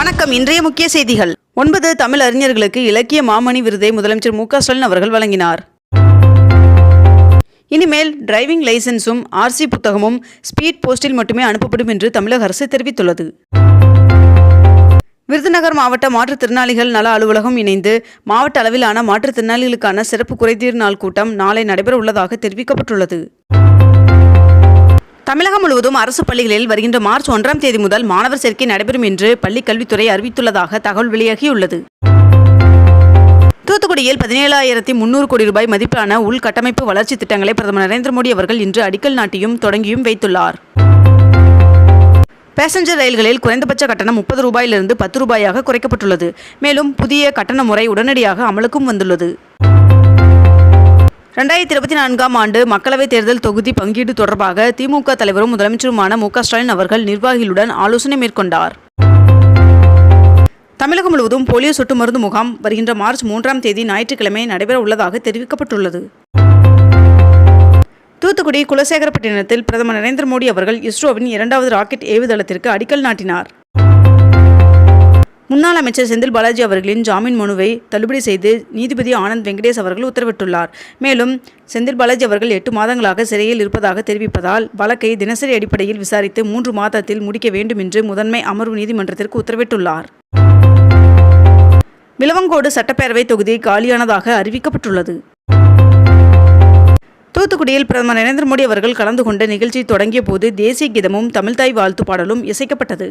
வணக்கம். இன்றைய முக்கிய செய்திகள். ஒன்பது தமிழ் அறிஞர்களுக்கு இலக்கிய மாமணி விருதை முதலமைச்சர் மு ஸ்டாலின் அவர்கள் வழங்கினார். இனிமேல் டிரைவிங் லைசன்ஸும் ஆர்சி புத்தகமும் ஸ்பீட் போஸ்டில் மட்டுமே அனுப்பப்படும் என்று தமிழக அரசு தெரிவித்துள்ளது. விருதுநகர் மாவட்ட மாற்றுத்திறனாளிகள் நல அலுவலகம் இணைந்து மாவட்ட அளவிலான மாற்றுத்திறனாளிகளுக்கான சிறப்பு குறைதீர் நாள் கூட்டம் நாளை நடைபெற உள்ளதாக தெரிவிக்கப்பட்டுள்ளது. தமிழகம் முழுவதும் அரசு பள்ளிகளில் வருகின்ற மார்ச் ஒன்றாம் தேதி முதல் மாணவர் சேர்க்கை நடைபெறும் என்று பள்ளிக் கல்வித்துறை அறிவித்துள்ளதாக தகவல் வெளியாகியுள்ளது. தூத்துக்குடியில் பதினேழாயிரத்தி முன்னூறு கோடி ரூபாய் மதிப்பிலான உள்கட்டமைப்பு வளர்ச்சி திட்டங்களை பிரதமர் நரேந்திர மோடி அவர்கள் இன்று அடிக்கல் நாட்டியும் தொடங்கியும் வைத்துள்ளார். பேசஞ்சர் ரயில்களில் குறைந்தபட்ச கட்டணம் முப்பது ரூபாயிலிருந்து பத்து ரூபாயாக குறைக்கப்பட்டுள்ளது. மேலும் புதிய கட்டண முறை உடனடியாக அமலுக்கும் வந்துள்ளது. ரெண்டாயிரத்தி இருபத்தி நான்காம் ஆண்டு மக்களவைத் தேர்தல் தொகுதி பங்கீடு தொடர்பாக திமுக தலைவரும் முதலமைச்சருமான மு ஸ்டாலின் அவர்கள் நிர்வாகிகளுடன் ஆலோசனை மேற்கொண்டார். தமிழகம் முழுவதும் போலியோ சொட்டு மருந்து முகாம் வருகின்ற மார்ச் மூன்றாம் தேதி ஞாயிற்றுக்கிழமை நடைபெற உள்ளதாக தெரிவிக்கப்பட்டுள்ளது. தூத்துக்குடி குலசேகரப்பட்டினத்தில் பிரதமர் நரேந்திர மோடி அவர்கள் இஸ்ரோவின் இரண்டாவது ராக்கெட் ஏவுதளத்திற்கு அடிக்கல் நாட்டினார். முன்னாள் அமைச்சர் செந்தில் பாலாஜி அவர்களின் ஜாமீன் மனுவை தள்ளுபடி செய்து நீதிபதி ஆனந்த் வெங்கடேஷ் அவர்கள் உத்தரவிட்டுள்ளார். மேலும் செந்தில் பாலாஜி அவர்கள் எட்டு மாதங்களாக சிறையில் இருப்பதாக தெரிவிப்பதால் வழக்கை தினசரி அடிப்படையில் விசாரித்து மூன்று மாதத்தில் முடிக்க வேண்டும் என்று முதன்மை அமர்வு நீதிமன்றத்திற்கு உத்தரவிட்டுள்ளார். விலவங்கோடு சட்டப்பேரவை தொகுதி காலியானதாக அறிவிக்கப்பட்டுள்ளது. தூத்துக்குடியில் பிரதமர் நரேந்திர மோடி அவர்கள் கலந்து கொண்ட நிகழ்ச்சி தொடங்கிய போது தேசிய கீதமும் தமிழ்தாய் வாழ்த்து பாடலும் இசைக்கப்பட்டது.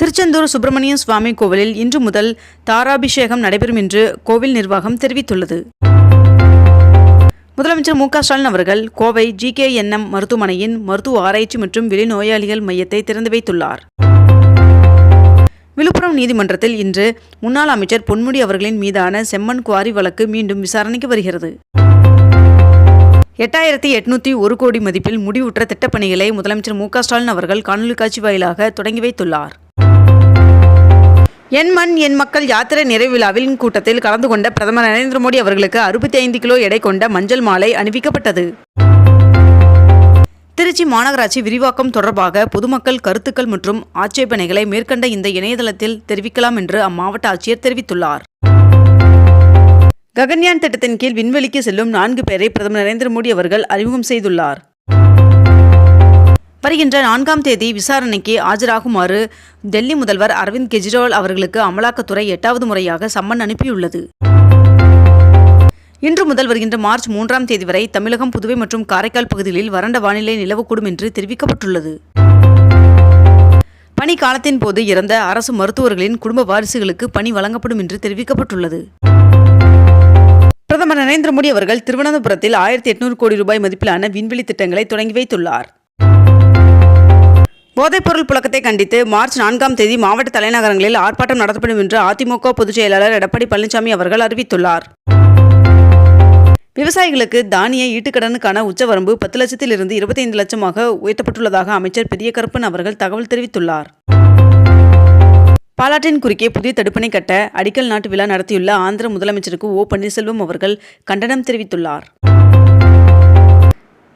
திருச்செந்தூர் சுப்பிரமணிய சுவாமி கோவிலில் இன்று முதல் தாராபிஷேகம் நடைபெறும் என்று கோவில் நிர்வாகம் தெரிவித்துள்ளது. முதலமைச்சர் மு ஸ்டாலின் அவர்கள் கோவை ஜி கே மருத்துவமனையின் மருத்துவ ஆராய்ச்சி மற்றும் வெளிநோயாளிகள் மையத்தை திறந்து வைத்துள்ளார். விழுப்புரம் நீதிமன்றத்தில் இன்று முன்னாள் அமைச்சர் பொன்முடி அவர்களின் மீதான செம்மண் குவாரி வழக்கு மீண்டும் விசாரணைக்கு வருகிறது. எட்டாயிரத்தி எட்நூத்தி ஒரு கோடி மதிப்பில் முடிவுற்ற திட்டப்பணிகளை முதலமைச்சர் மு ஸ்டாலின் அவர்கள் காணொலி காட்சி வாயிலாக தொடங்கி வைத்துள்ளார். என் மண் என் மக்கள் யாத்திரை நிறைவிழாவின் கூட்டத்தில் கலந்து கொண்ட பிரதமர் நரேந்திர மோடி அவர்களுக்கு அறுபத்தி ஐந்து கிலோ எடை கொண்ட மஞ்சள் மாலை அணிவிக்கப்பட்டது. திருச்சி மாநகராட்சி விரிவாக்கம் தொடர்பாக பொதுமக்கள் கருத்துக்கள் மற்றும் ஆட்சேபனைகளை மேற்கண்ட இந்த இணையதளத்தில் தெரிவிக்கலாம் என்று அம்மாவட்ட ஆட்சியர் தெரிவித்துள்ளார். ககன்யான் திட்டத்தின் கீழ் விண்வெளிக்கு செல்லும் நான்கு பேரை பிரதமர் நரேந்திர மோடி அவர்கள் அறிமுகம் செய்துள்ளார். வருகின்ற நான்காம் தேதி விசாரணைக்கு ஆஜராகுமாறு டெல்லி முதல்வர் அரவிந்த் கெஜ்ரிவால் அவர்களுக்கு அமலாக்கத்துறை எட்டாவது முறையாக சம்மன் அனுப்பியுள்ளது. இன்று முதல் வருகின்ற மார்ச் மூன்றாம் தேதி வரை தமிழகம் புதுவை மற்றும் காரைக்கால் பகுதிகளில் வறண்ட வானிலை நிலவக்கூடும் என்று தெரிவிக்கப்பட்டுள்ளது. பணி காலத்தின் போது இறந்த அரசு மருத்துவர்களின் குடும்ப வாரிசுகளுக்கு பணி வழங்கப்படும் என்று தெரிவிக்கப்பட்டுள்ளது. பிரதமர் நரேந்திர மோடி அவர்கள் திருவனந்தபுரத்தில் ஆயிரத்தி எட்நூறு கோடி ரூபாய் மதிப்பிலான விண்வெளி திட்டங்களை தொடங்கி வைத்துள்ளார். போதைப்பொருள் புழக்கத்தை கண்டித்து மார்ச் நான்காம் தேதி மாவட்ட தலைநகரங்களில் ஆர்ப்பாட்டம் நடத்தப்படும் என்று அதிமுக பொதுச் செயலாளர் எடப்பாடி பழனிசாமி அவர்கள் அறிவித்துள்ளார். விவசாயிகளுக்கு தானிய ஈட்டுக்கடனுக்கான உச்சவரம்பு பத்து லட்சத்திலிருந்து இருபத்தைந்து லட்சமாக உயர்த்தப்பட்டுள்ளதாக அமைச்சர் பெரிய கருப்பன் அவர்கள் தகவல் தெரிவித்துள்ளார். பாலாற்றின் குறுக்கே புதிய தடுப்பணை கட்ட அடிக்கல் நாட்டு விழா நடத்தியுள்ள ஆந்திர முதலமைச்சருக்கு ஓ பன்னீர்செல்வம் அவர்கள் கண்டனம் தெரிவித்துள்ளார்.